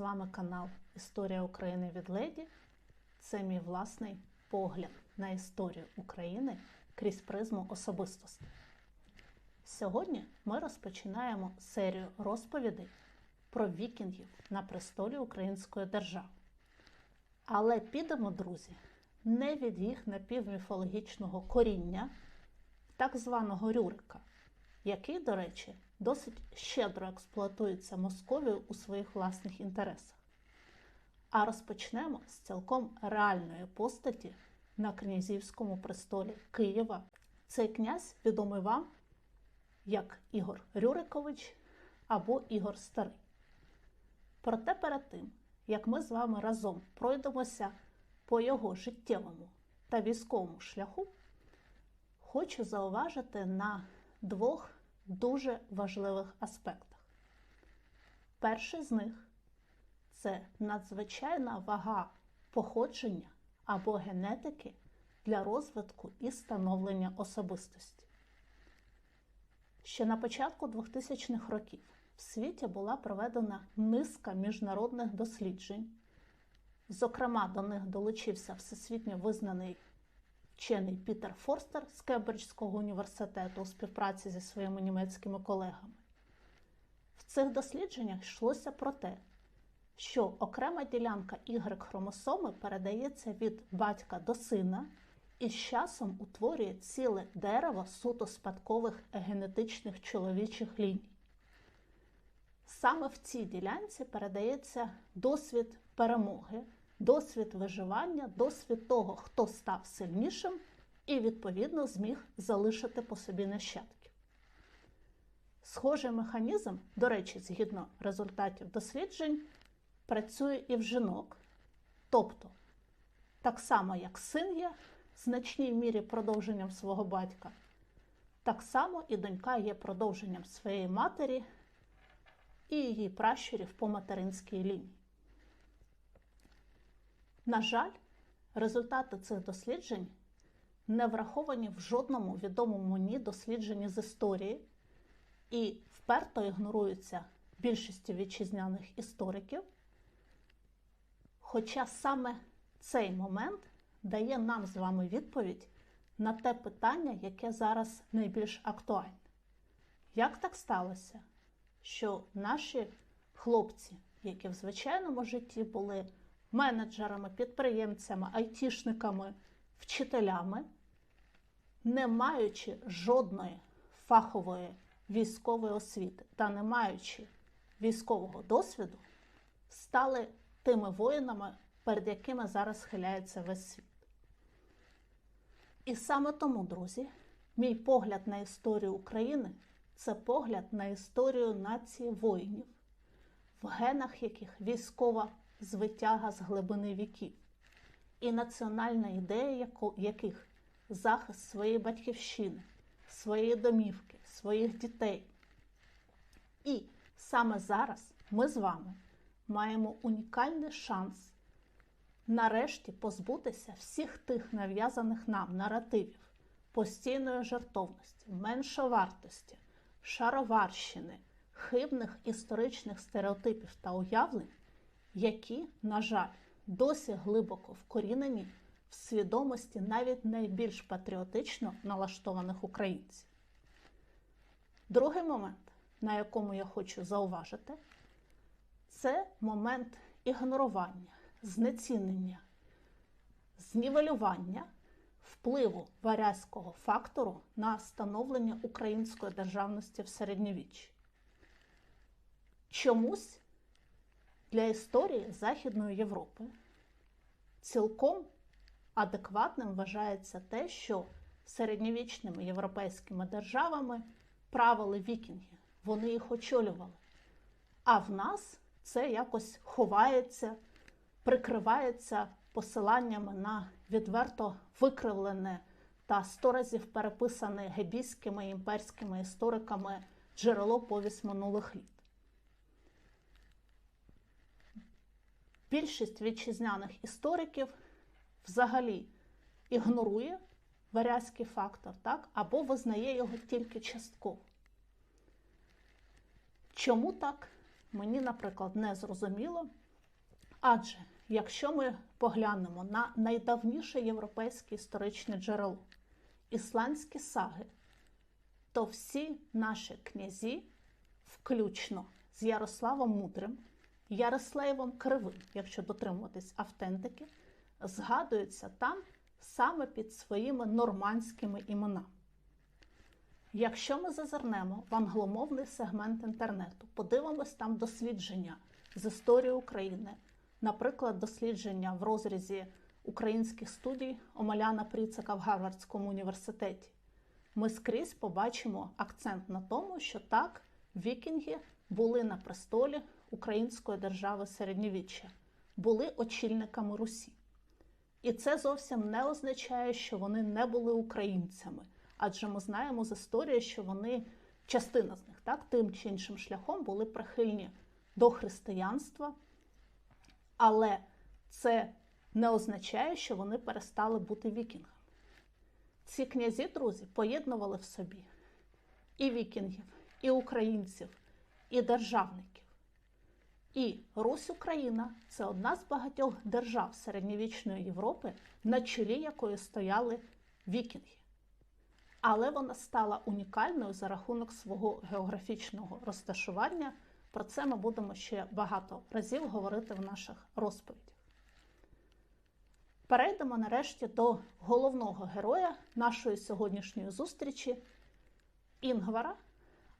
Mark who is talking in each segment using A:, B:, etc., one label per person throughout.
A: з вами канал Історія України від Леді. Це мій власний погляд на історію України крізь призму особистості. Сьогодні ми розпочинаємо серію розповідей про вікінгів на престолі Української держави. Але підемо, друзі, не від їх напівміфологічного коріння, так званого Рюрика, який, до речі, досить щедро експлуатується Московією у своїх власних інтересах. А розпочнемо з цілком реальної постаті на князівському престолі Києва. Цей князь відомий вам як Ігор Рюрикович або Ігор Старий. Проте перед тим, як ми з вами разом пройдемося по його життєвому та військовому шляху, хочу зауважити на двох дуже важливих аспектах. Перший з них це надзвичайна вага походження або генетики для розвитку і становлення особистості. Ще на початку 2000-х років в світі була проведена низка міжнародних досліджень. Зокрема, до них долучився всесвітньо визнаний вчений Пітер Форстер з Кембриджського університету у співпраці зі своїми німецькими колегами. В цих дослідженнях йшлося про те, що окрема ділянка y хромосоми передається від батька до сина і з часом утворює ціле дерево суто спадкових генетичних чоловічих ліній. Саме в цій ділянці передається досвід перемоги, досвід виживання, досвід того, хто став сильнішим і, відповідно, зміг залишити по собі нащадків. Схожий механізм, до речі, згідно результатів досліджень, працює і в жінок. Тобто, так само, як син є в значній мірі продовженням свого батька, так само і донька є продовженням своєї матері і її пращурів по материнській лінії. На жаль, результати цих досліджень не враховані в жодному відомому мені дослідженні з історії і вперто ігноруються більшістю вітчизняних істориків. Хоча саме цей момент дає нам з вами відповідь на те питання, яке зараз найбільш актуальне. Як так сталося, що наші хлопці, які в звичайному житті були менеджерами, підприємцями, айтішниками, вчителями, не маючи жодної фахової військової освіти та не маючи військового досвіду, стали тими воїнами, перед якими зараз схиляється весь світ. І саме тому, друзі, мій погляд на історію України це погляд на історію нації воїнів, в генах яких військова звитяга з глибини віків, і національна ідея яких захист своєї батьківщини, своєї домівки, своїх дітей. І саме зараз ми з вами маємо унікальний шанс нарешті позбутися всіх тих нав'язаних нам наративів, постійної жертовності, меншовартості, шароварщини, хибних історичних стереотипів та уявлень, які, на жаль, досі глибоко вкорінені в свідомості навіть найбільш патріотично налаштованих українців. Другий момент, на якому я хочу зауважити, це момент ігнорування, знецінення, знівелювання впливу варязького фактору на становлення української державності в середньовіччі. Чомусь для історії Західної Європи цілком адекватним вважається те, що середньовічними європейськими державами правили вікінги, вони їх очолювали. А в нас це якось ховається, прикривається посиланнями на відверто викривлене та сто разів переписане гебійськими імперськими істориками джерело повість минулих літ. Більшість вітчизняних істориків взагалі ігнорує варязький фактор, так, або визнає його тільки частково. Чому так? Мені, наприклад, не зрозуміло. Адже якщо ми поглянемо на найдавніше європейське історичне джерело ісландські саги, то всі наші князі, включно з Ярославом Мудрим, Ярославом Кривим, якщо дотримуватись автентики, згадуються там саме під своїми нормандськими іменами. Якщо ми зазирнемо в англомовний сегмент інтернету, подивимось там дослідження з історії України, наприклад, дослідження в розрізі українських студій Омеляна Пріцика в Гарвардському університеті, ми скрізь побачимо акцент на тому, що так, вікінги були на престолі Української держави середньовіччя, були очільниками Русі. І це зовсім не означає, що вони не були українцями, адже ми знаємо з історії, що вони, частина з них, так, тим чи іншим шляхом були прихильні до християнства, але це не означає, що вони перестали бути вікінгами. Ці князі, друзі, поєднували в собі і вікінгів, і українців, і державників. І Русь Україна це одна з багатьох держав середньовічної Європи, на чолі якої стояли вікінги. Але вона стала унікальною за рахунок свого географічного розташування. Про це ми будемо ще багато разів говорити в наших розповідях. Перейдемо нарешті до головного героя нашої сьогоднішньої зустрічі Інгвара,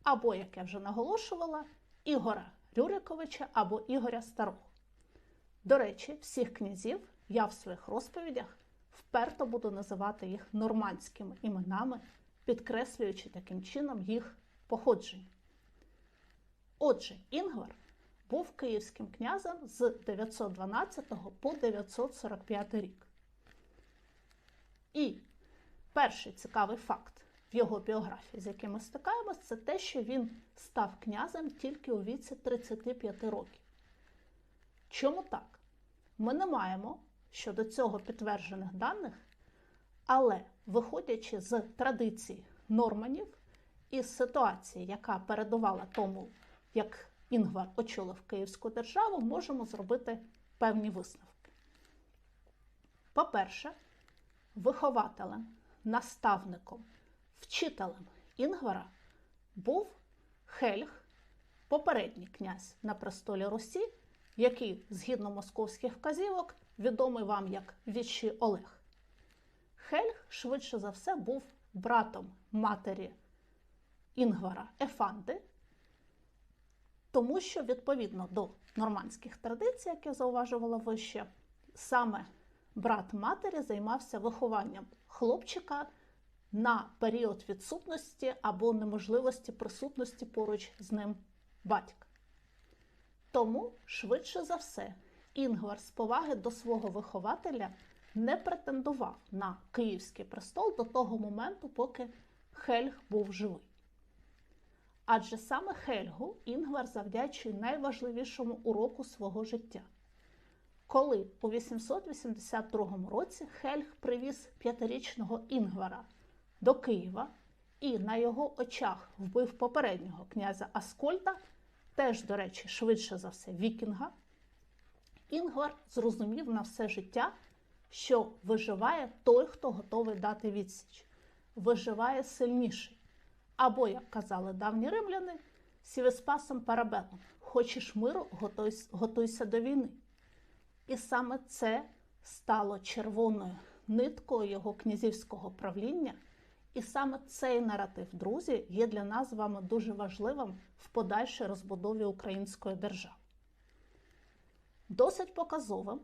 A: або, як я вже наголошувала, Ігора Рюриковича або Ігоря Старого. До речі, всіх князів я в своїх розповідях вперто буду називати їх нормандськими іменами, підкреслюючи таким чином їх походження. Отже, Інгвар був київським князем з 912 по 945 рік. І перший цікавий факт в його біографії, з яким ми стикаємось, це те, що він став князем тільки у віці 35 років. Чому так? Ми не маємо щодо цього підтверджених даних, але виходячи з традицій норманів і ситуації, яка передувала тому, як Інгвар очолив Київську державу, можемо зробити певні висновки. По-перше, вихователем, наставником, вчителем Інгвара був Хельг, попередній князь на престолі Русі, який, згідно московських вказівок, відомий вам як Вічі Олег. Хельг, швидше за все, був братом матері Інгвара Ефанди, тому що, відповідно до нормандських традицій, як я зауважувала вище, саме брат матері займався вихованням хлопчика на період відсутності або неможливості присутності поруч з ним батька. Тому, швидше за все, Інгвар з поваги до свого вихователя не претендував на Київський престол до того моменту, поки Хельг був живий. Адже саме Хельгу Інгвар завдячує найважливішому уроку свого життя. Коли у 882 році Хельг привіз п'ятирічного Інгвара до Києва і на його очах вбив попереднього князя Аскольда, теж, до речі, швидше за все, Вікінга, Інгвар зрозумів на все життя, що виживає той, хто готовий дати відсіч, виживає сильніший. Або, як казали давні римляни, сівеспасом парабелом. Хочеш миру, готуйся до війни. І саме це стало червоною ниткою його князівського правління. І саме цей наратив, друзі, є для нас з вами дуже важливим в подальшій розбудові української держави. Досить показовим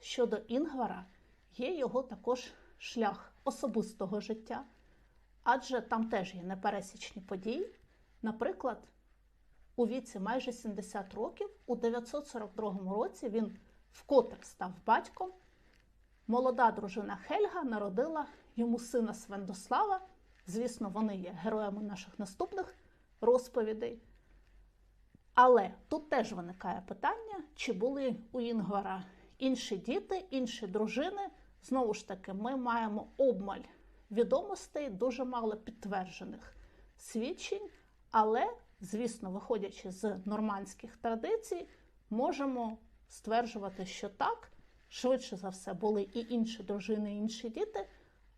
A: щодо Інгвара є його також шлях особистого життя, адже там теж є непересічні події. Наприклад, у віці майже 70 років, у 942 році він вкотре став батьком. Молода дружина Хельга народила йому сина Свендослава. Звісно, вони є героями наших наступних розповідей. Але тут теж виникає питання, чи були у Інгвара інші діти, інші дружини. Знову ж таки, ми маємо обмаль відомостей, дуже мало підтверджених свідчень, але, звісно, виходячи з нормандських традицій, можемо стверджувати, що так, швидше за все, були і інші дружини, і інші діти,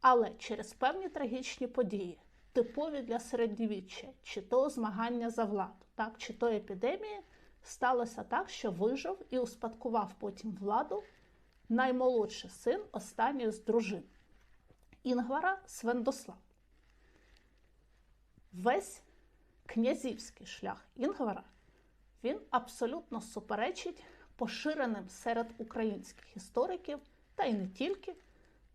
A: але через певні трагічні події, типові для середньовіччя, чи то змагання за владу, так, чи то епідемії, сталося так, що вижив і успадкував потім владу наймолодший син останньої з дружин Інгвара Свендослав. Весь князівський шлях Інгвара він абсолютно суперечить поширеним серед українських істориків, та й не тільки,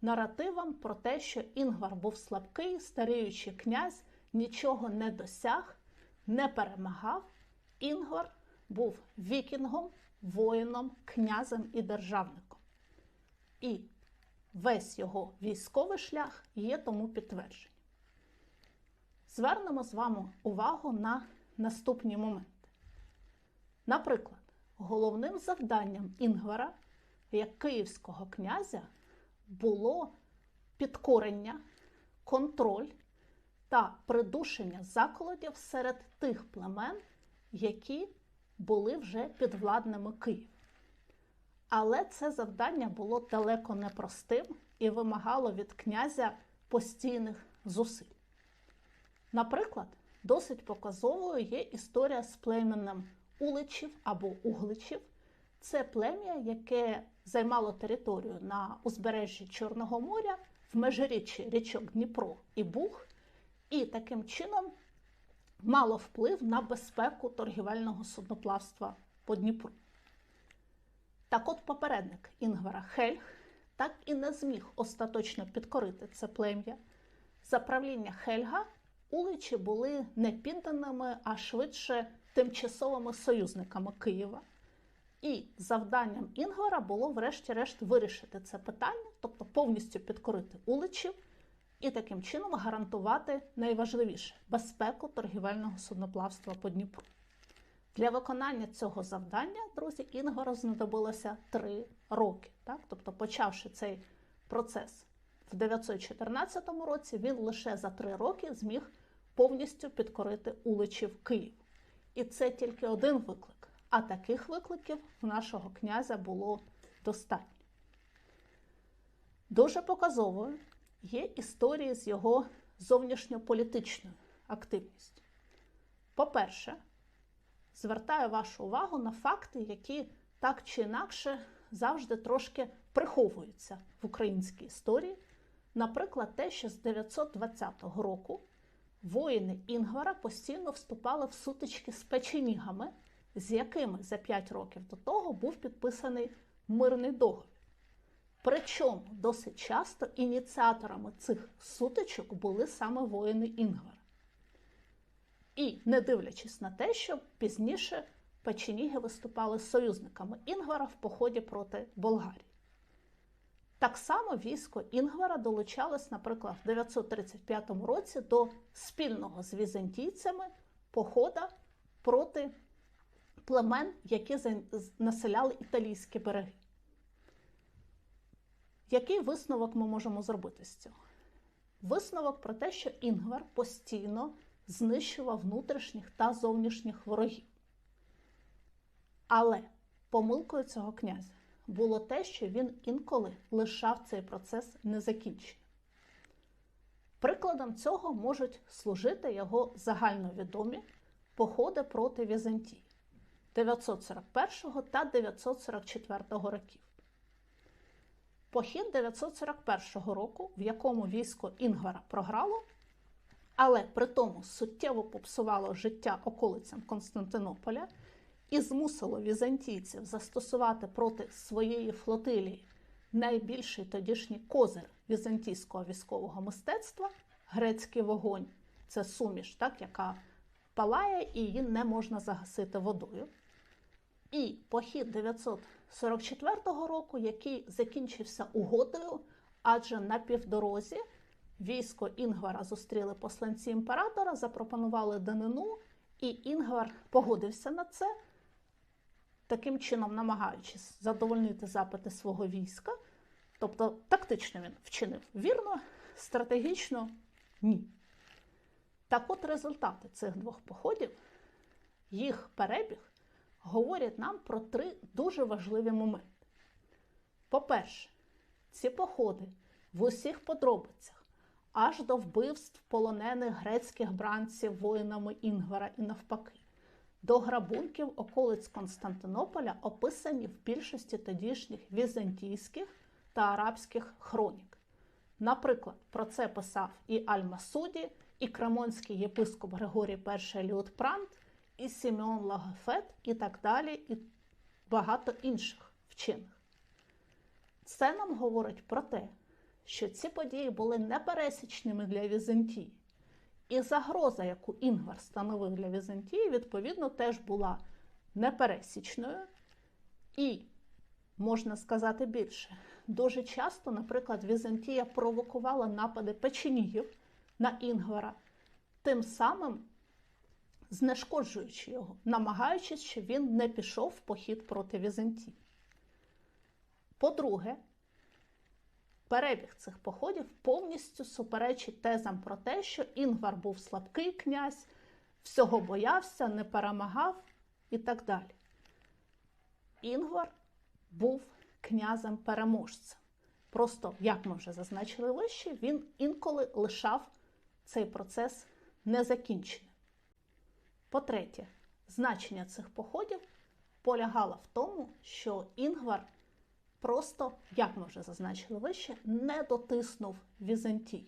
A: наративам про те, що Інгвар був слабкий, старіючий князь, нічого не досяг, не перемагав. Інгвар був вікінгом, воїном, князем і державником. І весь його військовий шлях є тому підтвердженням. Звернемо з вами увагу на наступні моменти. Наприклад, головним завданням Інгвара, як київського князя, було підкорення, контроль та придушення заколотів серед тих племен, які були вже підвладними Києву. Але це завдання було далеко не простим і вимагало від князя постійних зусиль. Наприклад, досить показовою є історія з племенем Уличів або Угличів. Це плем'я, яке займало територію на узбережжі Чорного моря в межиріччі річок Дніпро і Буг, і таким чином мало вплив на безпеку торгівельного судноплавства по Дніпру. Так от попередник Інгвара Хельг так і не зміг остаточно підкорити це плем'я. За правління Хельга уличі були не підданими, а швидше тимчасовими союзниками Києва. І завданням Інгвара було, врешті-решт, вирішити це питання, тобто повністю підкорити уличів і таким чином гарантувати найважливіше безпеку торгівельного судноплавства по Дніпру. Для виконання цього завдання, друзі, Інгору знадобилося три роки. Так? Тобто, почавши цей процес в 914 році, він лише за три роки зміг повністю підкорити уличів Київ. І це тільки один виклик. А таких викликів в нашого князя було достатньо. Дуже показовою є історії з його зовнішньополітичною активністю. По-перше, звертаю вашу увагу на факти, які так чи інакше завжди трошки приховуються в українській історії. Наприклад, те, що з 920 року воїни Інгвара постійно вступали в сутички з печенігами, з якими за 5 років до того був підписаний мирний договір. Причому досить часто ініціаторами цих сутичок були саме воїни Інгвара. І не дивлячись на те, що пізніше печеніги виступали союзниками Інгвара в поході проти Болгарії. Так само військо Інгвара долучалось, наприклад, в 935 році до спільного з візантійцями похода проти племен, які населяли італійські береги. Який висновок ми можемо зробити з цього? Висновок про те, що Інгвар постійно знищував внутрішніх та зовнішніх ворогів. Але помилкою цього князя було те, що він інколи лишав цей процес незакінченим. Прикладом цього можуть служити його загальновідомі походи проти Візантії 941 та 944 років. Похід 941 року, в якому військо Інгвара програло, але при тому суттєво попсувало життя околицям Константинополя і змусило візантійців застосувати проти своєї флотилії найбільший тодішній козир візантійського військового мистецтва грецький вогонь. Це суміш, так, яка палає і її не можна загасити водою. І похід 944 року, який закінчився угодою, адже на півдорозі військо Інгвара зустріли посланці імператора, запропонували данину, і Інгвар погодився на це, таким чином намагаючись задовольнити запити свого війська. Тобто тактично він вчинив вірно, стратегічно ні. Так от результати цих двох походів, їх перебіг говорять нам про три дуже важливі моменти. По-перше, ці походи в усіх подробицях, аж до вбивств полонених грецьких бранців воїнами Інгвара і навпаки, до грабунків околиць Константинополя описані в більшості тодішніх візантійських та арабських хронік. Наприклад, про це писав і Аль-Масуді, і кремонський єпископ Григорій І Ліотпрант, і Сімеон Лагофет, і так далі, і багато інших вчених. Це нам говорить про те, що ці події були непересічними для Візантії. І загроза, яку Інгвар становив для Візантії, відповідно, теж була непересічною. І, можна сказати більше, дуже часто, наприклад, Візантія провокувала напади печеніїв на Інгвара, тим самим знешкоджуючи його, намагаючись, щоб він не пішов в похід проти Візантії. По-друге, перебіг цих походів повністю суперечить тезам про те, що Інгвар був слабкий князь, всього боявся, не перемагав і так далі. Інгвар був князем-переможцем. Просто, як ми вже зазначили вище, він інколи лишав цей процес незакінченим. По-третє, значення цих походів полягало в тому, що Інгвар просто, як ми вже зазначили вище, не дотиснув Візантію.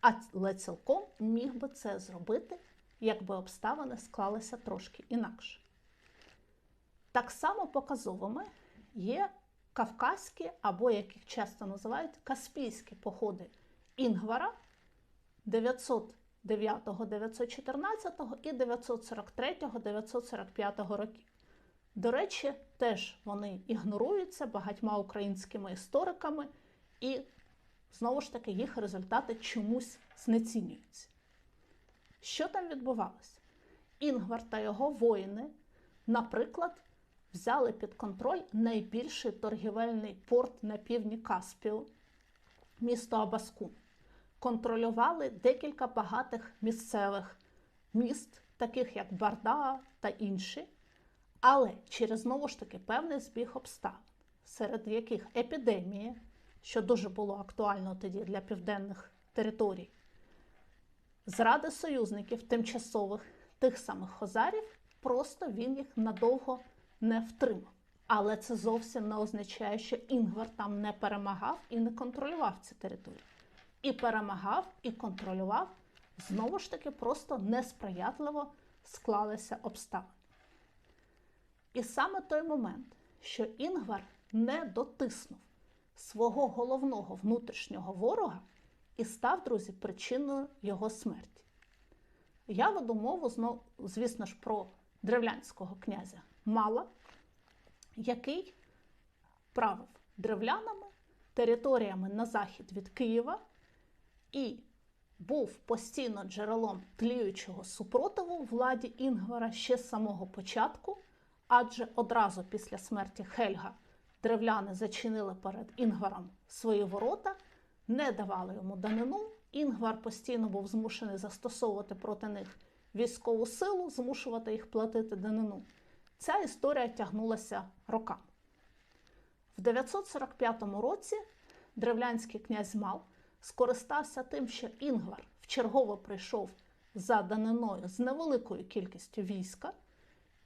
A: Але цілком міг би це зробити, якби обставини склалися трошки інакше. Так само показовими є кавказькі, або як їх часто називають, каспійські походи Інгвара 909, 914 і 943-945 років. До речі, теж вони ігноруються багатьма українськими істориками, і знову ж таки їх результати чомусь знецінюються. Що там відбувалося? Інгвар та його воїни, наприклад, взяли під контроль найбільший торгівельний порт на півдні Каспію, місто Абаскун. Контролювали декілька багатих місцевих міст, таких як Барда та інші. Але через знову ж таки певний збіг обставин, серед яких епідемія, що дуже було актуально тоді для південних територій, зради союзників тимчасових тих самих хозарів, просто він їх надовго не втримав. Але це зовсім не означає, що Інгвар там не перемагав і не контролював ці території. І перемагав, і контролював, знову ж таки, просто несприятливо склалися обставини. І саме той момент, що Інгвар не дотиснув свого головного внутрішнього ворога і став, друзі, причиною його смерті. Я веду мову, знов, звісно ж, про древлянського князя Мала, який правив древлянами територіями на захід від Києва і був постійно джерелом тліючого супротиву владі Інгвара ще з самого початку адже одразу після смерті Хельга древляни зачинили перед Інгваром свої ворота, не давали йому данину. Інгвар постійно був змушений застосовувати проти них військову силу, змушувати їх платити данину. Ця історія тягнулася роками. В 945 році древлянський князь Мал скористався тим, що Інгвар вчергово прийшов за даниною з невеликою кількістю війська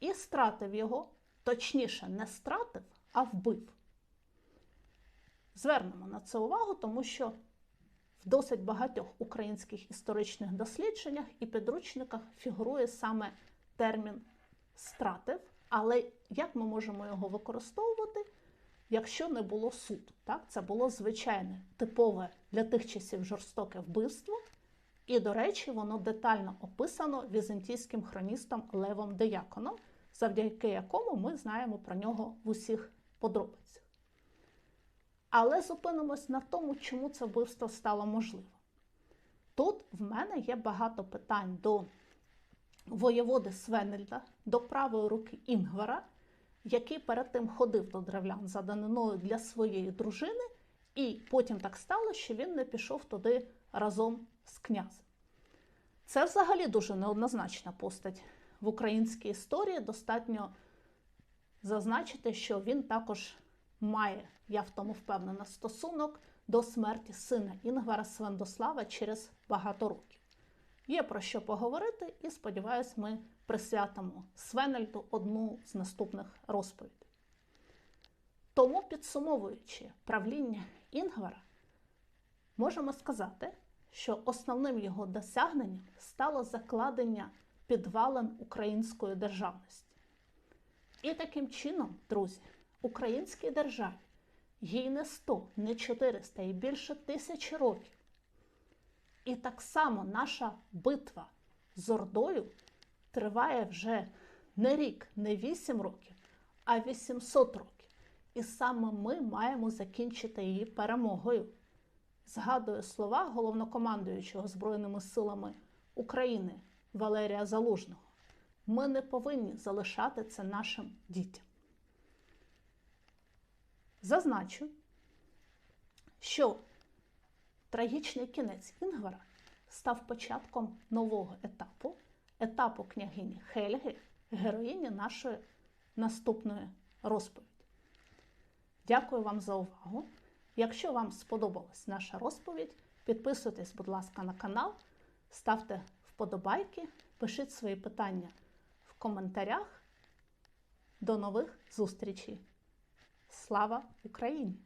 A: і стратив його, точніше, не стратив, а вбив. Звернемо на це увагу, тому що в досить багатьох українських історичних дослідженнях і підручниках фігурує саме термін стратив. Але як ми можемо його використовувати, якщо не було суду? Так? Це було звичайне, типове для тих часів жорстоке вбивство. І, до речі, воно детально описано візантійським хроністом Левом Деяконом, завдяки якому ми знаємо про нього в усіх подробицях. Але зупинимось на тому, чому це вбивство стало можливим. Тут в мене є багато питань до воєводи Свенельда, до правої руки Інгвара, який перед тим ходив до древлян за даниною для своєї дружини, і потім так стало, що він не пішов туди разом з князем. Це взагалі дуже неоднозначна постать в українській історії. Достатньо зазначити, що він також має, я в тому впевнена, стосунок до смерті сина Інгвара Свендослава через багато років. Є про що поговорити, і сподіваюсь, ми присвятимо Свенельду одну з наступних розповідей. Тому, підсумовуючи правління Інгвара, можемо сказати, що основним його досягненням стало закладення підвалин української державності. І таким чином, друзі, українській державі їй не 100, не 400 і більше тисячі років. І так само наша битва з Ордою триває вже не рік, не 8 років, а 800 років. І саме ми маємо закінчити її перемогою. Згадую слова головнокомандуючого Збройними силами України Валерія Залужного. Ми не повинні залишати це нашим дітям. Зазначу, що трагічний кінець Інгвара став початком нового етапу, етапу княгині Хельги, героїні нашої наступної розповіді. Дякую вам за увагу. Якщо вам сподобалась наша розповідь, підписуйтесь, будь ласка, на канал, ставте вподобайки, пишіть свої питання в коментарях. До нових зустрічей! Слава Україні!